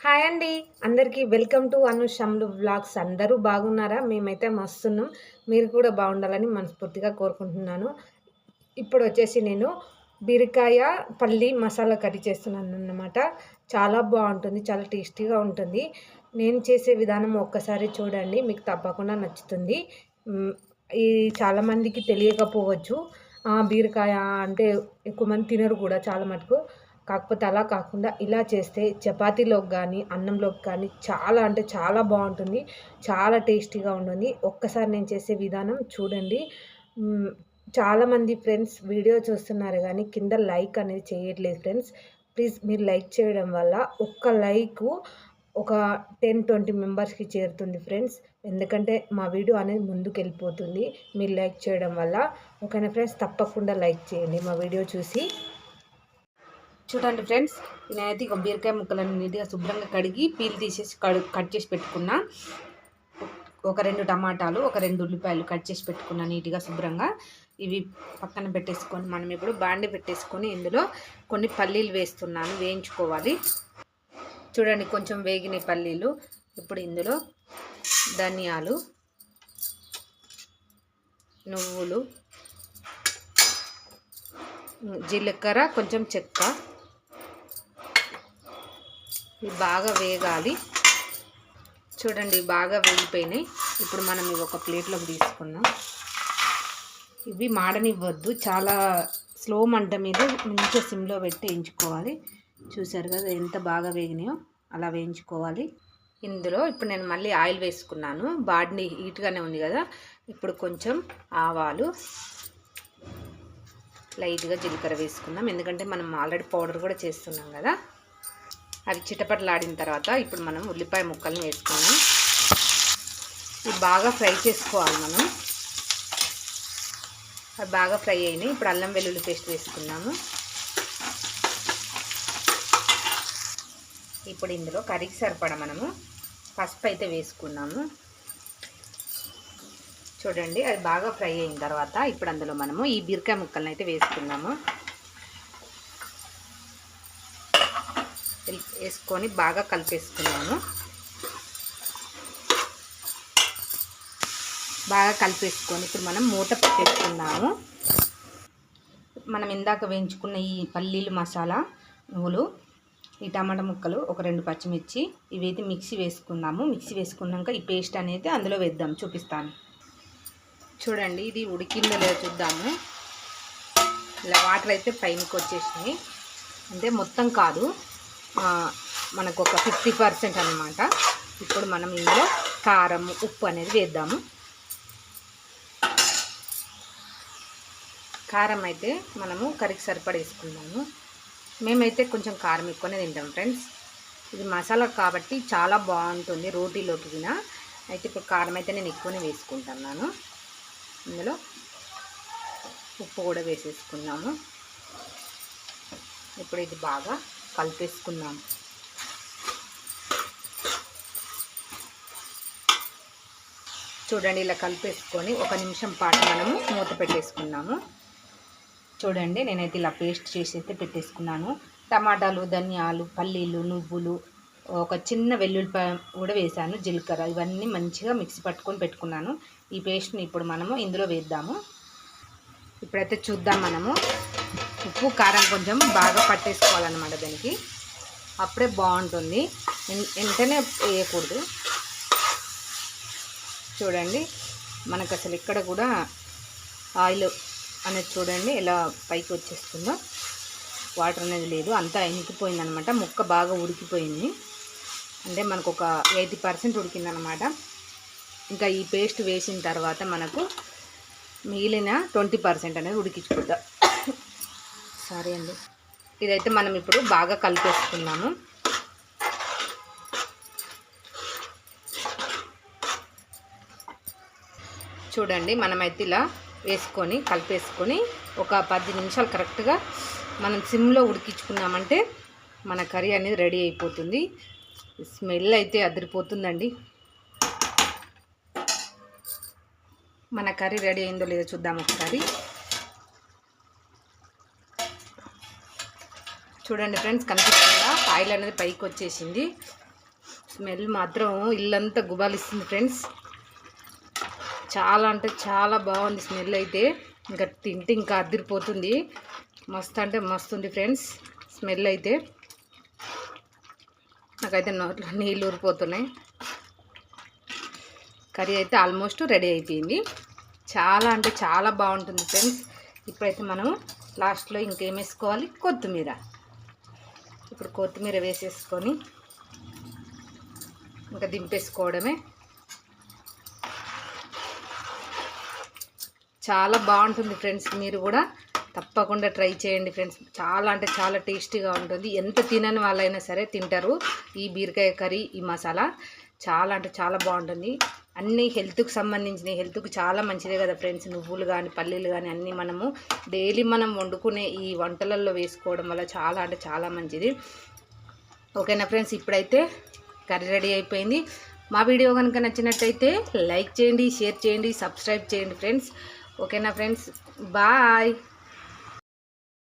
Hi అండి. అందరికీ welcome to అనుషమ్లు vlogs. అందరూ బాగున్నారా? మేమైతే మస్తున్నాం. మీరు కూడా బాగుండాలని మనస్ఫూర్తిగా కోరుకుంటున్నాను. ఇప్పుడు వచ్చేసి నేను బీరకాయ పల్లి మసాలా కర్రీ చేస్తున్నాను అన్నమాట. చాలా బాగుంటుంది. చాలా టేస్టీగా ఉంటుంది. నేను చేసే విధానం ఒక్కసారి చూడండి. మీకు తప్పకుండా నచ్చుతుంది. ఇది చాలామందికి తెలియకపోవచ్చు. బీరకాయ అంటే ఎక్కువ మంది తినరు కూడా చాలా మటుకు. కాకపోతే అలా కాకుండా ఇలా చేస్తే చపాతీలోకి కానీ అన్నంలోకి కానీ చాలా అంటే చాలా బాగుంటుంది. చాలా టేస్టీగా ఉంటుంది. ఒక్కసారి నేను చేసే విధానం చూడండి. చాలామంది ఫ్రెండ్స్ వీడియో చూస్తున్నారు కానీ కింద లైక్ అనేది చేయట్లేదు ఫ్రెండ్స్. ప్లీజ్ మీరు లైక్ చేయడం వల్ల ఒక్క లైక్ ఒక టెన్ ట్వంటీ మెంబర్స్కి చేరుతుంది ఫ్రెండ్స్. ఎందుకంటే మా వీడియో అనేది ముందుకు వెళ్ళిపోతుంది మీరు లైక్ చేయడం వల్ల. ఓకేనా ఫ్రెండ్స్? తప్పకుండా లైక్ చేయండి మా వీడియో చూసి. చూడండి ఫ్రెండ్స్ నేనైతే ఇక బీరకాయ ముక్కలను నీట్గా శుభ్రంగా కడిగి పీల్ తీసేసి కట్ చేసి పెట్టుకున్నా. ఒక రెండు టమాటాలు ఒక రెండు ఉల్లిపాయలు కట్ చేసి పెట్టుకున్నా నీట్గా శుభ్రంగా. ఇవి పక్కన పెట్టేసుకొని మనం ఇప్పుడు బాండి పెట్టేసుకొని ఇందులో కొన్ని పల్లీలు వేస్తున్నాను వేయించుకోవాలి. చూడండి కొంచెం వేగిన పల్లీలు. ఇప్పుడు ఇందులో ధనియాలు నువ్వులు జీలకర్ర కొంచెం చెక్క. ఇవి బాగా వేగాలి. చూడండి బాగా వేగిపోయినాయి. ఇప్పుడు మనం ఇవి ఒక ప్లేట్లోకి తీసుకున్నాం ఇవి మాడనివ్వద్దు. చాలా స్లో మంట మీద మంచిగా సిమ్లో పెట్టి వేయించుకోవాలి. చూసారు కదా ఎంత బాగా వేగినాయో? అలా వేయించుకోవాలి. ఇందులో ఇప్పుడు నేను మళ్ళీ ఆయిల్ వేసుకున్నాను. బాడీ హీట్గానే ఉంది కదా. ఇప్పుడు కొంచెం ఆవాలు లైట్గా జీలకర్ర వేసుకుందాం. ఎందుకంటే మనం ఆల్రెడీ పౌడర్ కూడా చేస్తున్నాం కదా. అవి చిటపటలాడిన తర్వాత ఇప్పుడు మనం ఉల్లిపాయ ముక్కల్ని వేసుకున్నాం ఇవి బాగా ఫ్రై చేసుకోవాలి మనం. అవి బాగా ఫ్రై అయినాయి ఇప్పుడు అల్లం వెల్లుల్లి పేస్ట్ వేసుకున్నాము ఇప్పుడు ఇందులో కర్రీకి సరిపడ మనము పసుపు అయితే వేసుకున్నాము. చూడండి అది బాగా ఫ్రై అయిన తర్వాత ఇప్పుడు అందులో మనము ఈ బీరకాయ ముక్కలను అయితే వేసుకున్నాము వేసుకొని బాగా కలిపేసుకున్నాము బాగా కలిపేసుకొని ఇప్పుడు మనం మూత పెట్టేసుకున్నాము మనం ఇందాక వేయించుకున్న ఈ పల్లీలు మసాలా నువ్వులు ఈ టమాటా ముక్కలు ఒక రెండు పచ్చిమిర్చి ఇవైతే మిక్సీ వేసుకున్నాము మిక్సీ వేసుకున్నాక ఈ పేస్ట్ అనేది అందులో వేద్దాం చూపిస్తాను. చూడండి ఇది ఉడికిందో లేదో చూద్దాము. ఇలా వాటర్ అయితే పైనకి వచ్చేసినాయి. అంటే మొత్తం కాదు. మనకు ఒక ఫిఫ్టీ పర్సెంట్ అనమాట ఇప్పుడు మనం ఇందులో కారం ఉప్పు అనేది వేద్దాము. కారం అయితే మనము కర్రీకి సరిపడా వేసుకుందాము. మేమైతే కొంచెం కారం ఎక్కువనే తింటాం ఫ్రెండ్స్. ఇది మసాలా కాబట్టి చాలా బాగుంటుంది రోటీలోకి తిన అయితే ఇప్పుడు కారం అయితే నేను ఎక్కువనే వేసుకుంటున్నాను. ఇందులో ఉప్పు కూడా వేసేసుకున్నాము. ఇప్పుడు ఇది బాగా కలిపేసుకున్నాము చూడండి ఇలా కలిపేసుకొని ఒక నిమిషం పాటు మనము మూత పెట్టేసుకున్నాము. చూడండి నేనైతే ఇలా పేస్ట్ చేసి అయితే పెట్టేసుకున్నాను. టమాటాలు ధనియాలు పల్లీలు నువ్వులు ఒక చిన్న వెల్లుల్లిపాయ కూడా వేసాను జీలకర్ర. ఇవన్నీ మంచిగా మిక్సీ పట్టుకొని పెట్టుకున్నాను. ఈ పేస్ట్ని ఇప్పుడు మనము ఇందులో వేద్దాము. ఇప్పుడైతే చూద్దాం మనము. ఉప్పు కారం కొంచెం బాగా పట్టేసుకోవాలన్నమాట దానికి. అప్పుడే బాగుంటుంది. వెంటనే వేయకూడదు. చూడండి మనకు అసలు ఇక్కడ కూడా ఆయిల్ అనేది చూడండి ఎలా పైకి వచ్చేస్తుందో. వాటర్ అనేది లేదు. అంతా ఇంకిపోయింది అనమాట ముక్క బాగా ఉడికిపోయింది. అంటే మనకు ఒక ఎయిటీ పర్సెంట్ ఉడికిందనమాట ఇంకా ఈ పేస్ట్ వేసిన తర్వాత మనకు మిగిలిన ట్వంటీ పర్సెంట్ అనేది ఉడికించుకుంటాం. సరే అండి. ఇదైతే మనం ఇప్పుడు బాగా కలిపేసుకున్నాము. చూడండి మనమైతే ఇలా వేసుకొని కలిపేసుకొని ఒక పది నిమిషాలు కరెక్ట్గా మనం సిమ్లో ఉడికించుకున్నామంటే మన కర్రీ అనేది రెడీ అయిపోతుంది. స్మెల్ అయితే అదిరిపోతుందండి. మన కర్రీ రెడీ అయిందో లేదో చూద్దాం ఒకసారి. చూడండి ఫ్రెండ్స్ కనిపిస్తుందా? ఆయిల్ అనేది పైకి వచ్చేసింది. స్మెల్ మాత్రం ఇల్లంతా గుబాలిస్తుంది ఫ్రెండ్స్. చాలా అంటే చాలా బాగుంది స్మెల్ అయితే. ఇంకా తింటే ఇంకా అదిరిపోతుంది. మస్తు అంటే మస్తు ఉంది ఫ్రెండ్స్ స్మెల్ అయితే. నాకైతే నోట్లో నీళ్ళు ఊరిపోతున్నాయి. కర్రీ అయితే ఆల్మోస్ట్ రెడీ అయిపోయింది. చాలా అంటే చాలా బాగుంటుంది ఫ్రెండ్స్. ఇప్పుడైతే మనం లాస్ట్లో ఇంకేం వేసుకోవాలి? కొత్తిమీర. ఇప్పుడు కొత్తిమీర వేసేసుకొని ఇంకా దింపేసుకోవడమే. చాలా బాగుంటుంది ఫ్రెండ్స్ మీరు కూడా తప్పకుండా ట్రై చేయండి ఫ్రెండ్స్. చాలా అంటే చాలా టేస్టీగా ఉంటుంది. ఎంత తినని వాళ్ళైనా సరే తింటారు. ఈ బీరకాయ కర్రీ ఈ మసాలా చాలా అంటే చాలా బాగుంటుంది. అన్నీ హెల్త్కి సంబంధించినవి హెల్త్కి చాలా మంచిదే కదా ఫ్రెండ్స్ నువ్వులు కానీ పల్లీలు కానీ అన్నీ మనము డైలీ మనం వండుకునే ఈ వంటలలో వేసుకోవడం వల్ల చాలా అంటే చాలా మంచిది. ఓకేనా ఫ్రెండ్స్ ఇప్పుడైతే కర్రీ రెడీ అయిపోయింది. మా వీడియో కనుక నచ్చినట్టయితే లైక్ చేయండి షేర్ చేయండి సబ్స్క్రైబ్ చేయండి ఫ్రెండ్స్ ఓకేనా ఫ్రెండ్స్ బాయ్